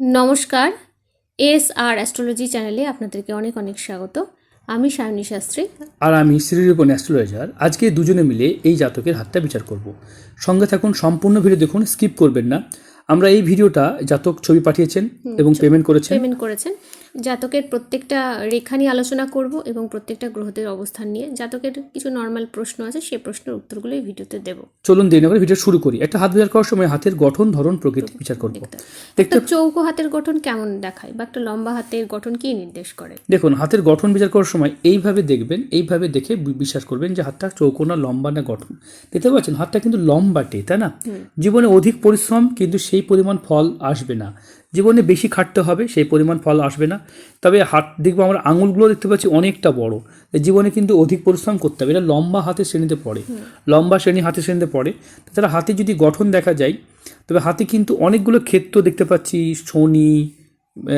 নমস্কার S R astrology চ্যানেলে আপনাদেরকে অনেক অনেক স্বাগত। আমি সায়নী শাস্ত্রী। আর আমি শ্রীরূপন অ্যাস্ট্রোলজার। আজকে দুজনে মিলে এই জাতকের হাতটা বিচার করব। সঙ্গে থাকুন সম্পূর্ণ ভিডিও দেখুন স্কিপ করবেন না। আমরা এই ভিডিওটা জাতক ছবি পাঠিয়েছেন এবং পেমেন্ট করেছেন। পেমেন্ট করেছেন। জাতকের প্রত্যেকটা রেখা নিয়ে আলোচনা করব এবং প্রত্যেকটা গ্রহদের অবস্থান নিয়ে। জাতকের কিছু নর্মাল প্রশ্ন আছে সেই প্রশ্নের উত্তরগুলো এই ভিডিওতে দেব। চলুন দেরি করে ভিডিও শুরু করি। একটা হাত বিচার করার সময় হাতের গঠন ধরন প্রকৃতি বিচার করব। দেখতে একটা চৌকো হাতের গঠন কেমন দেখায় বা একটা লম্বা হাতের গঠন কি নির্দেশ করে? দেখুন হাতের গঠন বিচার করার সময় এইভাবে দেখবেন এইভাবে দেখে বিশ্বাস করবেন যে হাতটা চৌকো না লম্বা না গঠন। দেখতে পাচ্ছেন হাতটা কিন্তু লম্বাটে তাই না? জীবনে অধিক পরিশ্রম কিন্তু সেই পরিমাণ ফল আসবে না। জীবনে বেশি খাটতে হবে সেই পরিমাণ ফল আসবে না। তবে হাত দেখব আমরা আঙুলগুলো দেখতে পাচ্ছি অনেকটা বড়। জীবনে কিন্তু অধিক পরিশ্রম করতে হবে। এটা লম্বা হাতের শ্রেণীতে পড়ে। লম্বা শ্রেণি হাতের শ্রেণীতে পড়ে। তাছাড়া হাতে যদি গঠন দেখা যায় তবে হাতে কিন্তু অনেকগুলো ক্ষেত্র দেখতে পাচ্ছি শনি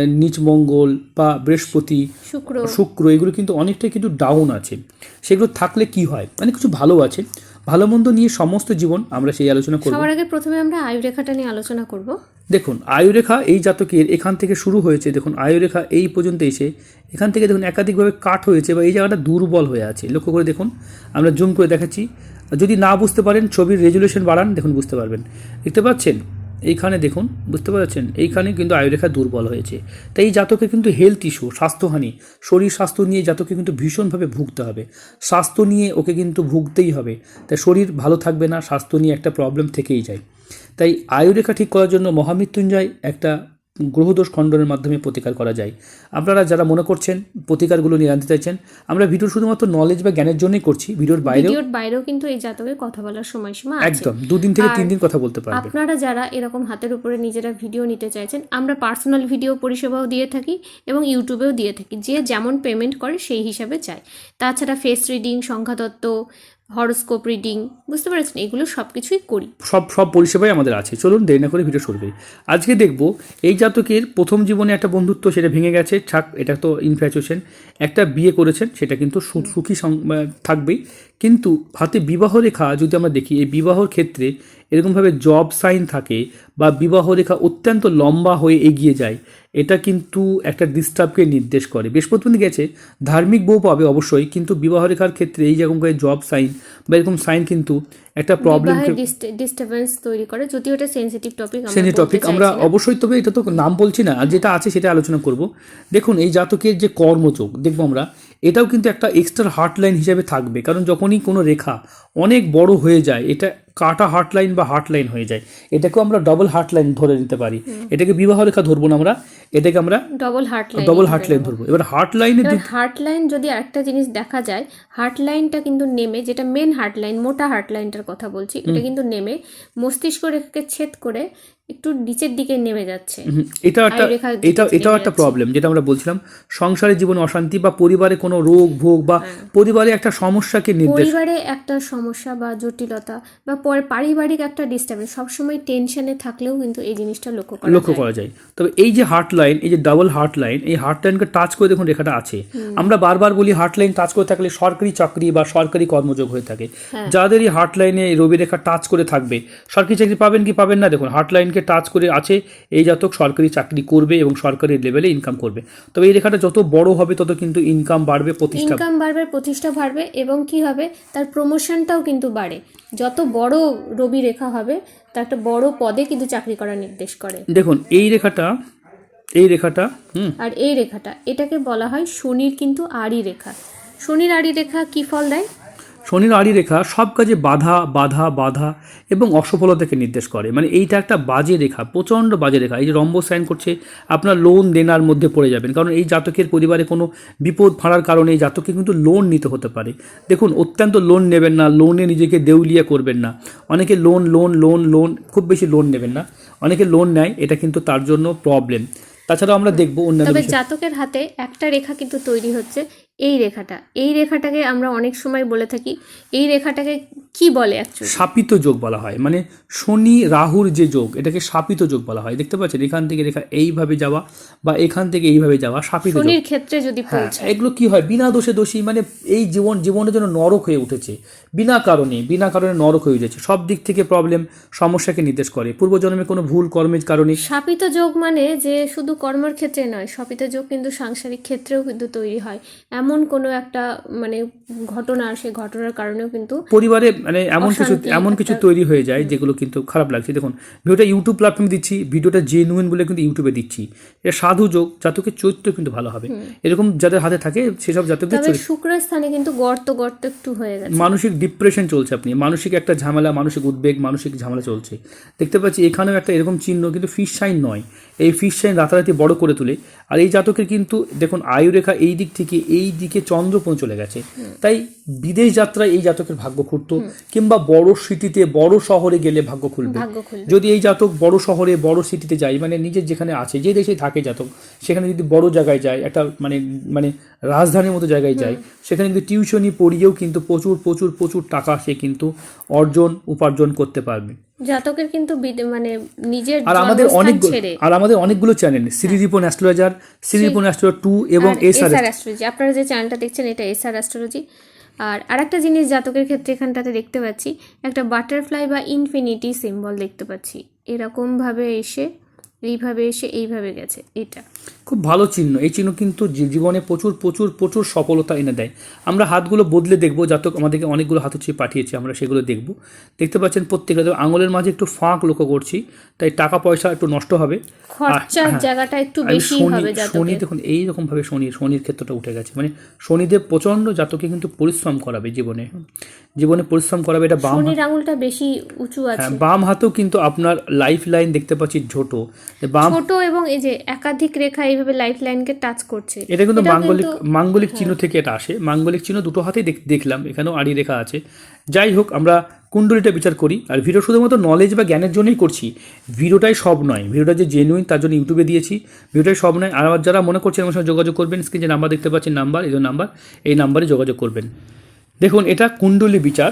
নিচমঙ্গল বা বৃহস্পতি শুক্র। শুক্র এগুলো কিন্তু অনেকটাই কিন্তু ডাউন আছে। সেগুলো থাকলে কি হয়? মানে কিছু ভালো আছে। ভালো মন্দ নিয়ে সমস্ত জীবন আমরা সেই আলোচনা করব। সবার আগে প্রথমে আমরা আয়ু রেখাটা নিয়ে আলোচনা করব। দেখুন, আয়ুরেখা এই জাতকের এখান থেকে শুরু হয়েছে। দেখুন, আয়ুরেখা এই পর্যন্ত এসে এখান থেকে দেখুন একাধিকভাবে কাট হয়েছে বা এই জায়গাটা দুর্বল হয়ে আছে। লক্ষ্য করে দেখুন, আমরা জুম করে দেখাচ্ছি। যদি না বুঝতে পারেন, ছবির রেজুলেশন বাড়ান, দেখুন বুঝতে পারবেন। দেখতে পাচ্ছেন? এইখানে দেখুন, বুঝতে পারছেন? এইখানে কিন্তু আয়ুরেখা দুর্বল হয়েছে। তাই এই জাতকে কিন্তু হেলথ ইস্যু স্বাস্থ্যহানি, শরীর স্বাস্থ্য নিয়ে জাতকে কিন্তু ভীষণভাবে ভুগতে হবে। স্বাস্থ্য নিয়ে ওকে কিন্তু ভুগতেই হবে। তাই শরীর ভালো থাকবে না, স্বাস্থ্য নিয়ে একটা প্রবলেম থেকেই যায়। তাই আয়ুরেখা ঠিক করার জন্য মহামৃত্যুঞ্জয় একটা গ্রহদোষ খণ্ডনের মাধ্যমে প্রতিকার করা যায়। আপনারা যারা মনে করছেন প্রতিকারগুলো নিয়ে জানতে চাইছেন আমরা ভিডিও শুধুমাত্র নলেজ বা জ্ঞানের জন্যই করছি ভিডিওর বাইরে ভিডিওর বাইরেও কিন্তু এই জাতকের কথা বলার সময়সীমা আছে। একদম দুদিন থেকে তিন দিন কথা বলতে পারবে। আপনারা যারা এরকম হাতের উপরে নিজেরা ভিডিও নিতে চাইছেন আমরা পার্সোনাল ভিডিও পরিষেবাও দিয়ে থাকি এবং ইউটিউবেও দিয়ে থাকি যে যেমন পেমেন্ট করে সেই হিসাবে চায় তাছাড়া ফেস রিডিং সংখ্যাতত্ত্ব হরোস্কোপ রিডিং, বুঝতে পারছেন? এগুলো সব কিছুই করি। সব সব পরিষেবাই আমাদের আছে। চলুন দেরি না করে ভিডিও শুরু করি। আজকে দেখব এই জাতকের প্রথম জীবনে একটা বন্ধুত্ব সেটা ভেঙে গেছে। ছাক, এটা তো ইনফ্যাচুয়েশন একটা বিয়ে করেছেন, সেটা কিন্তু সুখী থাকবেই। কিন্তু হাতে বিবাহ রেখা যদি আমরা দেখি, এই বিবাহর ক্ষেত্রে এরকমভাবে জব সাইন থাকে বা বিবাহ রেখা অত্যন্ত লম্বা হয়ে এগিয়ে যায়, এটা কিন্তু একটা ডিস্টার্বকে নির্দেশ করে। বৃহস্পতিবন্ধী গেছে, ধার্মিক বউ পাবে অবশ্যই, কিন্তু বিবাহ রেখার ক্ষেত্রে এই যেরকম করে জব সাইন বা এরকম সাইন কিন্তু একটা প্রবলেম ডিস্টারবেন্স তৈরি করে যদিও এটা সেনসিটিভ টপিক শ্রেণি টপিক আমরা অবশ্যই তবে এটা তো নাম বলছি না আর যেটা আছে সেটা আলোচনা করব। দেখুন এই জাতকের যে কর্মযোগ দেখব আমরা এটাও কিন্তু একটা এক্সট্রা হার্ট লাইন হিসেবে থাকবে কারণ যখনই কোনো রেখা অনেক বড় হয়ে যায় এটা কাটা হার্ট লাইন বা হার্ট লাইন হয়ে যায় এটাকেও আমরা ডবল হার্ট লাইন ধরে নিতে পারি। এটাকে বিবাহ রেখা ধরবো না আমরা এটাকে আমরা double heart line double heart line ধরবো। এবার হার্ট লাইনে হার্ট লাইন যদি আরেকটা জিনিস দেখা যায় হার্ট লাইনটা কিন্তু নেমে যেটা মেন হার্ট লাইন মোটা হার্ট লাইনটার কথা বলছি এটা কিন্তু নেমে মস্তিষ্ক রেখাকে ছেদ করে একটু নিচের দিকে নেমে যাচ্ছে। এটা একটা এটা এটাও একটা প্রবলেম যেটা আমরা বলছিলাম সংসারে জীবনে অশান্তি বা পরিবারে কোনো রোগ ভোগ বা পরিবারে একটা সমস্যাকে নির্দেশ পরিবারে একটা সমস্যা বা জটিলতা বা পরে পারিবারিক একটা ডিস্টার্বেন্স সবসময় টেনশনে থাকলেও কিন্তু এই জিনিসটা লক্ষ্য করা লক্ষ্য করা যায়। তবে এই যে হার্ট লাইন এই যে ডাবল হার্ট লাইন এই হার্ট লাইনকে টাচ করে দেখুন রেখাটা আছে। আমরা বারবার বলি হার্ট লাইন টাচ করে থাকলে সরকারি চাকরি বা সরকারি কর্মযোগ হয়ে থাকে। যাদের এই হার্ট লাইনে রবি রেখা টাচ করে থাকবে সরকারি চাকরি পাবেন কি পাবেন না? দেখুন হার্ট লাইনকে টাচ করে আছে এই জাতক সরকারি চাকরি করবে এবং সরকারি লেভেলে ইনকাম করবে। তবে এই রেখাটা যত বড় হবে তত কিন্তু ইনকাম বাড়বে প্রতিষ্ঠা ইনকাম বাড়বে প্রতিষ্ঠা বাড়বে এবং কি হবে? তার প্রমোশনটাও কিন্তু বাড়ে। যত বড় রবি রেখা হবে তার একটা বড় পদে কিন্তু চাকরি করার নির্দেশ করে। দেখুন এই রেখাটা এই রেখাটা হুম। আর এই রেখাটা এটাকে বলা হয় শনির কিন্তু আড়ি রেখা। শনির আড়ি রেখা কি ফল দেয়? শনির আড়ি রেখা সব কাজে বাধা বাধা বাধা এবং অসফলতাকে নির্দেশ করে। মানে এইটা একটা বাজে রেখা প্রচণ্ড বাজে রেখা। এই যে রম্ব সাইন করছে আপনার লোন দেনার মধ্যে পড়ে যাবেন। কারণ এই জাতকের পরিবারে কোনো বিপদ ফাঁড়ার কারণে এই জাতককে কিন্তু লোন নিতে হতে পারে। দেখুন অত্যন্ত লোন নেবেন না লোনে নিজেকে দেউলিয়া করবেন না। অনেকে লোন লোন লোন লোন খুব বেশি লোন নেবেন না। অনেকে লোন নেয় এটা কিন্তু তার জন্য প্রবলেম তাছাড়াও আমরা দেখব অন্যান্য তবে জাতকের হাতে একটা রেখা কিন্তু তৈরি হচ্ছে। এই রেখাটা এই রেখাটাকে আমরা অনেক সময় বলে থাকি এই রেখাটাকে কি বলে অ্যাকচুয়ালি শাপিত যোগ বলা হয় মানে শনি রাহুর যে যোগ এটাকে শাপিত যোগ বলা হয়। দেখতে পাচ্ছেন এখান থেকে রেখা এইভাবে যাওয়া বা এখান থেকে এইভাবে যাওয়া শাপিত শনির ক্ষেত্রে যদি হ্যাঁ এগুলো কি হয়? বিনা দোষে দোষী মানে এই জীবন জীবনের জন্য নরক হয়ে উঠেছে। বিনা কারণে বিনা কারণে নরক হয়ে উঠেছে সব দিক থেকে প্রবলেম সমস্যাকে নির্দেশ করে। পূর্বজন্মে কোনো ভুল কর্মের কারণে শাপিত যোগ মানে যে শুধু কর্মের ক্ষেত্রে নয় শাপিত যোগ কিন্তু সাংসারিক ক্ষেত্রেও কিন্তু তৈরি হয়। এমন কোনো একটা মানে ঘটনা সেই ঘটনার কারণেও কিন্তু পরিবারে মানে এমন কিছু এমন কিছু তৈরি হয়ে যায় যেগুলো কিন্তু খারাপ লাগছে। দেখুন ভিডিওটা ইউটিউব প্ল্যাটফর্মে দিচ্ছি ভিডিওটা জেনুইন বলে কিন্তু ইউটিউবে দিচ্ছি। এটা সাধু যোগ জাতকের চরিত্র কিন্তু ভালো হবে। এরকম যাদের হাতে থাকে সেসব চরিত্র শুক্রের স্থানে কিন্তু গর্ত গর্ত একটু হয়ে গেছে। মানসিক ডিপ্রেশন চলছে আপনি। মানসিক একটা ঝামেলা মানসিক উদ্বেগ মানসিক ঝামেলা চলছে। দেখতে পাচ্ছি এখানেও একটা এরকম চিহ্ন কিন্তু ফিশ সাইন নয়। এই ফিশ সাইন রাতারাতি বড় করে তোলে। আর এই জাতকের কিন্তু দেখুন আয়ুরেখা এই দিক থেকে এই দিকে চন্দ্র চলে গেছে। তাই বিদেশ যাত্রায় এই জাতকের ভাগ্য খুঁড়তো কিংবা বড় সিটিতে বড় শহরে গেলে ভাগ্য খুলবে। যদি এই জাতক বড় শহরে বড় সিটিতে যায় মানে নিজের যেখানে আছে যে দেশে থাকে জাতক সেখানে যদি বড় জায়গায় যায় একটা মানে মানে রাজধানীর মতো জায়গায় যায় সেখানে কিন্তু টিউশনি পড়িয়েও কিন্তু প্রচুর প্রচুর প্রচুর টাকা সে কিন্তু অর্জন উপার্জন করতে পারবে। জাতকের কিন্তু মানে নিজের আর আমাদের অনেক আর আমাদের অনেকগুলো channel Shri Ripon astrologer Shri Ripon astrologer two এবং এস আর অ্যাস্ট্রোলজি আপনারা যে চ্যানেলটা দেখছেন এটা এসআর অ্যাস্ট্রোলজি আর আরেকটা জিনিস জাতকের ক্ষেত্রে এখানটাতে দেখতে পাচ্ছি একটা বাটারফ্লাই বা ইনফিনিটি সিম্বল দেখতে পাচ্ছি। এরকমভাবে এসে এইভাবে এসে এইভাবে গেছে এটা। খুব ভালো চিহ্ন। এই চিহ্ন কিন্তু জীবনে প্রচুর প্রচুর প্রচুর সফলতা এনে দেয়। আমরা হাতগুলো বদলে দেখব জাতক আমাদেরকে অনেকগুলো হাত হচ্ছে পাঠিয়েছে আমরা সেগুলো দেখব। দেখতে পাচ্ছেন প্রত্যেকটা আঙুলের মাঝে একটু ফাঁক লক্ষ্য করছি তাই টাকা পয়সা একটু নষ্ট হবে। খরচার হ্যাঁ। জায়গাটা একটু বেশি শনি হবে শনি দেখুন এইরকম ভাবে শনির শনির ক্ষেত্রটা উঠে গেছে। মানে শনিদেব প্রচণ্ড জাতকে কিন্তু পরিশ্রম করাবে জীবনে। জীবনে পরিশ্রম করাবে এটা বাম শনির আঙুলটা বেশি উঁচু আছে। হ্যাঁ, বাম হাতেও কিন্তু আপনার লাইফ লাইন দেখতে পাচ্ছি ছোট। বাম ছোট এবং এই যে একাধিক রেখা এইভাবে লাইফ লাইনকে টাচ করছে এটা কিন্তু মাঙ্গলিক হ্যাঁ। মাঙ্গলিক চিহ্ন থেকে এটা আসে। মাঙ্গলিক চিহ্ন দুটো হাতেই দেখ- দেখলাম এখানেও আড়ি রেখা আছে। যাই হোক আমরা কুণ্ডলিটা বিচার করি। আর ভিডিও শুধুমাত্র নলেজ বা জ্ঞানের জন্যই করছি ভিডিওটাই সব নয়। ভিডিওটা যে জেনুইন তার জন্য ইউটিউবে দিয়েছি। ভিডিওটাই সব নয়। আর যারা মনে করছেন আমার সঙ্গে যোগাযোগ করবেন স্ক্রিনে যে নাম্বার দেখতে পাচ্ছেন নাম্বার এই নাম্বার এই নাম্বারে যোগাযোগ করবেন। দেখুন এটা কুণ্ডলী বিচার।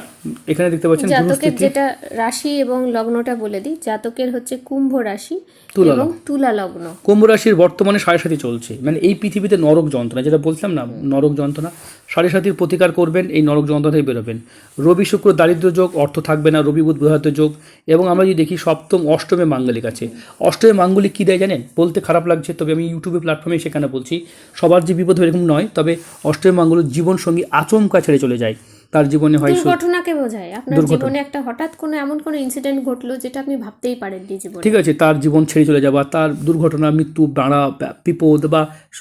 এখানে দেখতে পাচ্ছেন জাতকের যেটা রাশি এবং লগ্নটা বলে দিই জাতকের হচ্ছে কুম্ভ রাশি তুলা এবং তুলা লগ্ন। কুম্ভ রাশির বর্তমানে সাড়ে সাথী চলছে। মানে এই পৃথিবীতে নরক যন্ত্রণা যেটা বলছিলাম না নরক যন্ত্রণা সাড়ে সাথীর প্রতিকার করবেন এই নরক যন্ত্রণা থেকে বেরোবেন। রবি শুক্র দারিদ্র যোগ অর্থ থাকবে না রবি বুধ বৃহত্ত যোগ। এবং আমরা যদি দেখি সপ্তম অষ্টমে মাঙ্গলিক আছে। অষ্টমে মাঙ্গলিক কী দেয় জানেন? বলতে খারাপ লাগছে তবে আমি ইউটিউবে প্ল্যাটফর্মে সেখানে বলছি সবার যে বিপদ এরকম নয় তবে অষ্টমে মাঙ্গলিক জীবন সঙ্গী আচমকা ছেড়ে চলে যায়। তার জীবনে হয় সুখ, দুর্ঘটনাকে বোঝায়। আপনার জীবনে একটা হঠাৎ কোনো এমন কোনো ইনসিডেন্ট ঘটলো যেটা আপনি ভাবতেই পারেননি জীবনে? ঠিক আছে তার জীবন ছেড়ে চলে যাওয়া তার দুর্ঘটনা মৃত্যু দাঁড়া বিপদ বা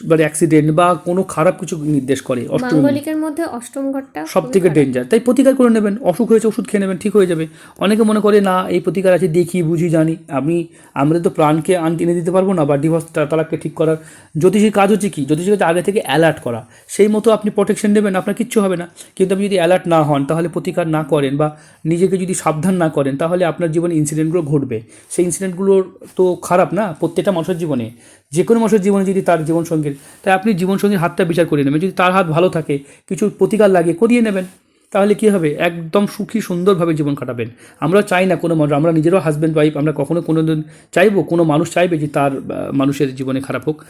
মানে অ্যাক্সিডেন্ট বা কোনো খারাপ কিছু নির্দেশ করে অষ্টমী মাঙ্গলিকের মধ্যে অষ্টম ঘরটা সব থেকে ডেঞ্জার তাই প্রতিকার করে নেবেন অসুখ হয়েছে ওষুধ খেয়ে নেবেন ঠিক হয়ে যাবে। অনেকে মনে করে না এই প্রতিকার আছে দেখি বুঝি জানি। আমি আমরা তো প্রাণকে আন এনে দিতে পারব না বা ডিভোর্স তালাককে ঠিক করার জ্যোতিষীর কাজ হচ্ছে কি? জ্যোতিষীর কাজ আগে থেকে অ্যালার্ট করা। সেই মতো আপনি প্রোটেকশন নেবেন আপনার কিচ্ছু হবে না। কিন্তু আপনি যদি অ্যালার্ট না হন, তাহলে প্রতিকার না করেন বা নিজেকে যদি সাবধান না করেন, তাহলে আপনার জীবনে ইনসিডেন্টগুলো ঘটবে। সেই ইনসিডেন্টগুলোর তো খারাপ না, প্রত্যেকটা মানুষের জীবনে। যে কোনো মানুষের জীবনে যদি তার জীবনসঙ্গীর, তাই আপনি জীবনসঙ্গীর হাতটা বিচার করে নেবেন। যদি তার হাত ভালো থাকে, কিছু প্রতিকার লাগিয়ে করিয়ে নেবেন, তাহলে কী হবে? একদম সুখী, সুন্দরভাবে জীবন কাটাবেন। আমরা চাই না কোনো মানুষ, আমরা নিজেরও হাজব্যান্ড ওয়াইফ আমরা কখনো কোনো দিন চাইব, কোনো মানুষ চাইবে যে তার মানুষের জীবনে খারাপ হোক।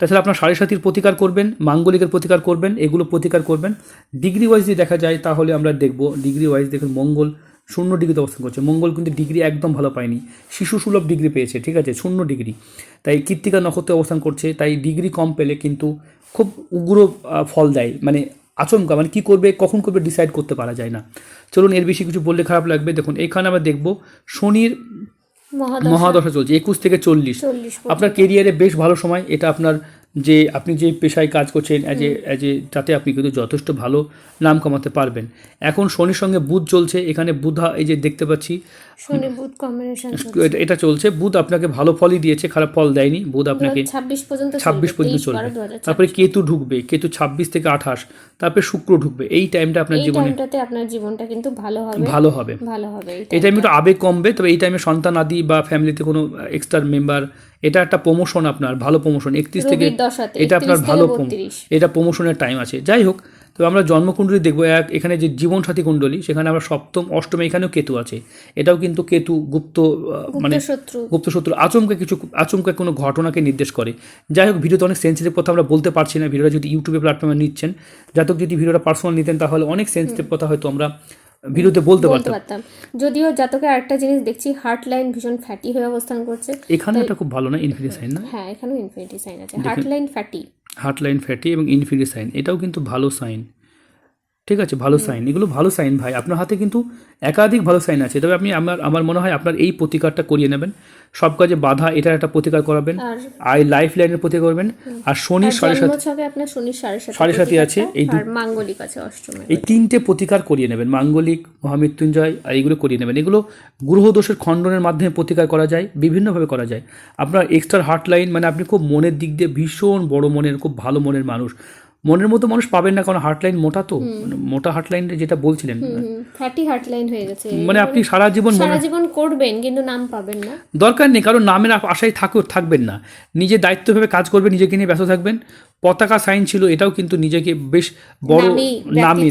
তাছাড়া আপনার সাড়ে সাতির প্রতিকার করবেন, মাঙ্গলিকের প্রতিকার করবেন, এগুলো প্রতিকার করবেন। ডিগ্রি ওয়াইজ যদি দেখা যায়, তাহলে আমরা দেখব ডিগ্রি ওয়াইজ দেখুন মঙ্গল শূন্য ডিগ্রিতে অবস্থান করছে। মঙ্গল কিন্তু ডিগ্রি একদম ভালো পায়নি। শিশু সুলভ ডিগ্রি পেয়েছে, ঠিক আছে? শূন্য ডিগ্রি। তাই কৃত্তিকা নক্ষত্রে অবস্থান করছে, তাই ডিগ্রি কম পেলে কিন্তু খুব উগ্র ফল দেয়। মানে আচমকা মানে কী করবে, কখন করবে ডিসাইড করতে পারা যায় না। চলুন এর বেশি কিছু বললে খারাপ লাগবে। দেখুন, এখানে আমরা দেখব, শনির মহাদশা। চলছে একুশ থেকে চল্লিশ। আপনার কেরিয়ারে বেশ ভালো সময় এটা আপনার যে আপনি যে পেশায় কাজ করছেন অ্যাজ এ অ্যাজ এ তাতে আপনি কিন্তু যথেষ্ট ভালো নাম কামাতে পারবেন। এখন শনির সঙ্গে বুধ চলছে এখানে বুধা এই যে দেখতে পাচ্ছি শনি বুধ কম্বিনেশন এটা- চলছে বুধ আপনাকে ভালো ফলই দিয়েছে খারাপ ফল দেয়নি বুধ আপনাকে ছাব্বিশ পর্যন্ত ছাব্বিশ পর্যন্ত চলবে। তারপরে কেতু ঢুকবে কেতু ছাব্বিশ থেকে আঠাশ তারপরে শুক্র ঢুকবে এই টাইমটা আপনার জীবনে আপনার জীবনটা কিন্তু ভালো হবে। ভালো হবে। ভালো হবে এই টাইমে একটু আবেগ কমবে তবে এই টাইমে সন্তান আদি বা ফ্যামিলিতে কোনো এক্সট্রা মেম্বার এটা একটা প্রমোশন আপনার ভালো প্রমোশন একত্রিশ থেকে এটা আপনার ভালো থেকে প্রম- 32 এটা প্রমোশনের টাইম আছে। যাই হোক তো আমরা জন্মকুণ্ডলী দেখব এক এখানে যে জীবনসাথী কুণ্ডলী সেখানে আমরা সপ্তম অষ্টমে এখানেও কেতু আছে। এটাও কিন্তু কেতু গুপ্ত মানে গুপ্ত শত্রু। আচমকা কিছু আচমকা কোনো ঘটনাকে নির্দেশ করে। যাই হোক ভিডিওতে অনেক সেন্সিটিভ কথা আমরা বলতে পারছি না ভিডিওটা যদি ইউটিউবে প্ল্যাটফর্মে নিচ্ছেন। জাতক যদি ভিডিওটা পার্সোনাল নিতেন তাহলে অনেক সেন্সিটিভ কথা হয়তো আমরা ভিডিওতে বলতে পারতাম। যদিও জাতকে আরেকটা জিনিস দেখছি হার্ট লাইন ভীষণ ফ্যাটি হয়ে অবস্থান করছে। এখানে এটা খুব ভালো না? ইনফিনিটি সাইন না? হ্যাঁ এখানেও ইনফিনিটি সাইন আছে। Heart line fatty heart line fatty এবং ইনফিনিটি সাইন এটাও কিন্তু ভালো সাইন ঠিক আছে ভালো সাইন এগুলো ভালো সাইন ভাই। আপনার হাতে কিন্তু একাধিক ভালো সাইন আছে। তবে আপনি আমার আমার মনে হয় আপনার এই প্রতিকারটা করিয়ে নেবেন। সব কাজে বাধা এটার একটা প্রতিকার করাবেন। আই লাইফ লাইনের প্রতিকার করবেন। আর শনি সাড়ে সাত আপনার সাড়ে সাথে আছে, এই মাঙ্গলিক আছে অষ্টমে। এই তিনটে প্রতিকার করিয়ে নেবেন। মাঙ্গলিক মহামৃত্যুঞ্জয় আর এইগুলো করিয়ে নেবেন। এগুলো গ্রহদোষের খণ্ডনের মাধ্যমে প্রতিকার করা যায় বিভিন্নভাবে করা যায়। আপনার এক্সট্রা হার্ট লাইন মানে আপনি খুব মনের দিক দিয়ে ভীষণ বড় মনের খুব ভালো মনের মানুষ। মনের মতো মানুষ পাবেন না কারণ হার্টলাইন মোটা তো। মানে মোটা হার্টলাইন যেটা বলছিলেন। ফ্যাটি হার্টলাইন হয়ে গেছে। মানে আপনি সারা জীবন সারা জীবন করবেন কিন্তু নাম পাবেন না। দরকার নেই কারণ নামের আশায় থাকুক থাকবেন না। নিজে দায়িত্বভাবে কাজ করবেন নিজেকে নিয়ে ব্যস্ত থাকবেন। পতাকা সাইন ছিল এটাও কিন্তু নিজেকে বেশ বড় নামে নামি।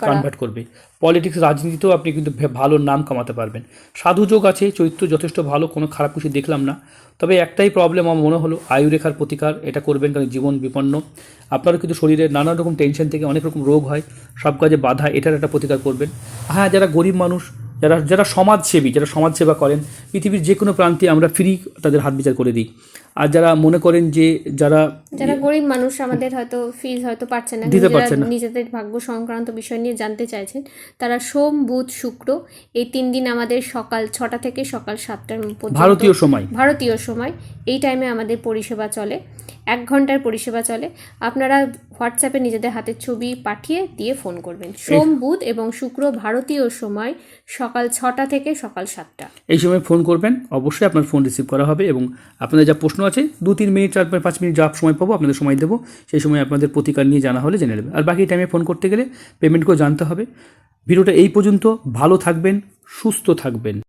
কনভার্ট করবে। পলিটিক্স রাজনীতিতেও আপনি কিন্তু ভালো নাম কামাতে পারবেন। সাধু যোগ আছে, চরিত্র যথেষ্ট ভালো, কোনো খারাপ কিছু দেখলাম না। তবে একটাই প্রবলেম আমার মনে হলো, আয়ুরেখার প্রতিকার, এটা করবেন কারণ জীবন বিপন্ন। আপনারও কিন্তু শরীরে নানা রকম টেনশন থেকে অনেক রকম রোগ হয়, সব কাজে বাধা, এটার একটা প্রতিকার করবেন। হ্যাঁ যারা গরিব মানুষ, যারা যারা সমাজসেবী, যারা সমাজসেবা করেন, পৃথিবীর যে কোনো প্রান্তে আমরা ফ্রি তাদের হাত বিচার করে দিই। আর যারা মনে করেন যে যারা যারা গরিব মানুষ আমাদের হয়তো ফিজ হয়তো পাচ্ছে না। দিতে পারছে না। নিজেদের ভাগ্য সংক্রান্ত বিষয় নিয়ে জানতে চাইছেন তারা সোম বুধ শুক্র এই তিন দিন আমাদের সকাল ছটা থেকে সকাল সাতটার পর্যন্ত ভারতীয় সময়। ভারতীয় সময়। এই টাইমে আমাদের পরিষেবা চলে এক ঘণ্টার পরিষেবা চলে। আপনারা হোয়াটসঅ্যাপে নিজেদের হাতের ছবি পাঠিয়ে দিয়ে ফোন করবেন। সোম বুধ এবং শুক্র ভারতীয় সময় সকাল ছটা থেকে সকাল সাতটা। এই সময় ফোন করবেন। অবশ্যই আপনার ফোন রিসিভ করা হবে এবং আপনাদের যা প্রশ্ন আছে, দু, তিন মিনিট চার পাঁচ মিনিট যা সময় পাবো আপনাদের সময় দেবো, সেই সময় আপনাদের প্রতিকার নিয়ে জানা হলে জেনে নেবে। আর বাকি টাইমে ফোন করতে গেলে পেমেন্ট করে জানতে হবে। ভিডিওটা এই পর্যন্ত, ভালো থাকবেন, সুস্থ থাকবেন।